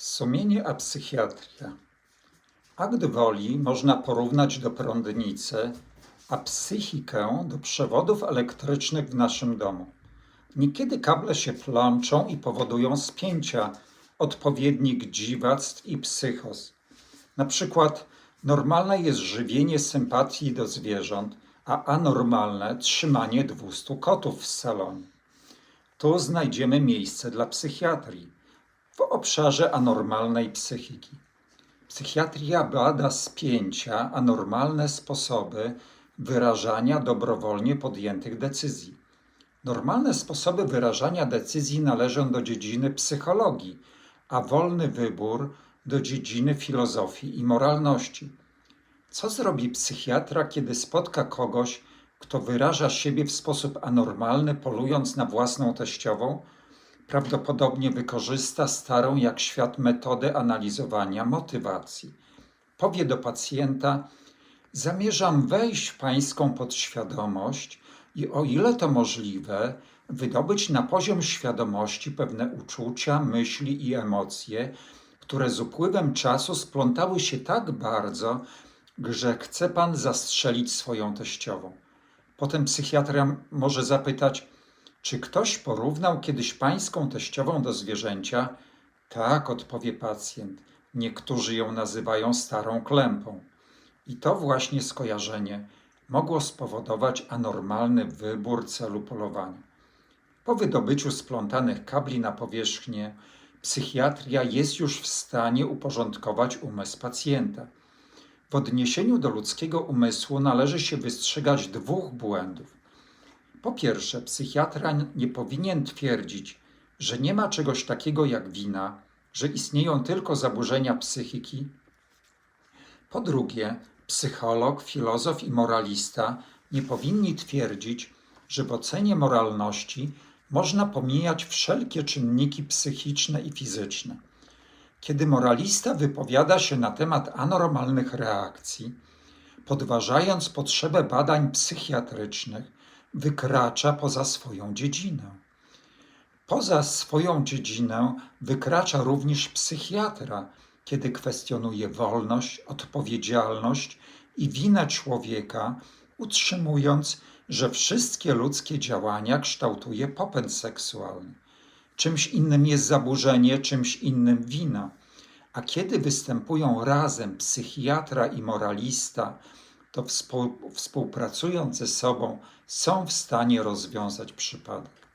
Sumienie a psychiatria. Akt woli można porównać do prądnicy, a psychikę do przewodów elektrycznych w naszym domu. Niekiedy kable się plączą i powodują spięcia, odpowiednik dziwactw i psychos. Na przykład normalne jest żywienie sympatii do zwierząt, a anormalne trzymanie 200 kotów w salonie. Tu znajdziemy miejsce dla psychiatrii obszarze anormalnej psychiki. Psychiatria bada spięcia, anormalne sposoby wyrażania dobrowolnie podjętych decyzji. Normalne sposoby wyrażania decyzji należą do dziedziny psychologii, a wolny wybór do dziedziny filozofii i moralności. Co zrobi psychiatra, kiedy spotka kogoś, kto wyraża siebie w sposób anormalny, polując na własną teściową? Prawdopodobnie wykorzysta starą jak świat metodę analizowania motywacji. Powie do pacjenta: Zamierzam wejść w pańską podświadomość i o ile to możliwe, wydobyć na poziom świadomości pewne uczucia, myśli i emocje, które z upływem czasu splątały się tak bardzo, że chce pan zastrzelić swoją teściową. Potem psychiatra może zapytać, czy ktoś porównał kiedyś pańską teściową do zwierzęcia? Tak, odpowie pacjent. Niektórzy ją nazywają starą klępą. I to właśnie skojarzenie mogło spowodować anormalny wybór celu polowania. Po wydobyciu splątanych kabli na powierzchnię, psychiatria jest już w stanie uporządkować umysł pacjenta. W odniesieniu do ludzkiego umysłu należy się wystrzegać dwóch błędów. Po pierwsze, psychiatra nie powinien twierdzić, że nie ma czegoś takiego jak wina, że istnieją tylko zaburzenia psychiki. Po drugie, psycholog, filozof i moralista nie powinni twierdzić, że w ocenie moralności można pomijać wszelkie czynniki psychiczne i fizyczne. Kiedy moralista wypowiada się na temat anormalnych reakcji, podważając potrzebę badań psychiatrycznych, wykracza poza swoją dziedzinę. Poza swoją dziedzinę wykracza również psychiatra, kiedy kwestionuje wolność, odpowiedzialność i winę człowieka, utrzymując, że wszystkie ludzkie działania kształtuje popęd seksualny. Czymś innym jest zaburzenie, czymś innym wina. A kiedy występują razem psychiatra i moralista, to współ, współpracując ze sobą są w stanie rozwiązać przypadek.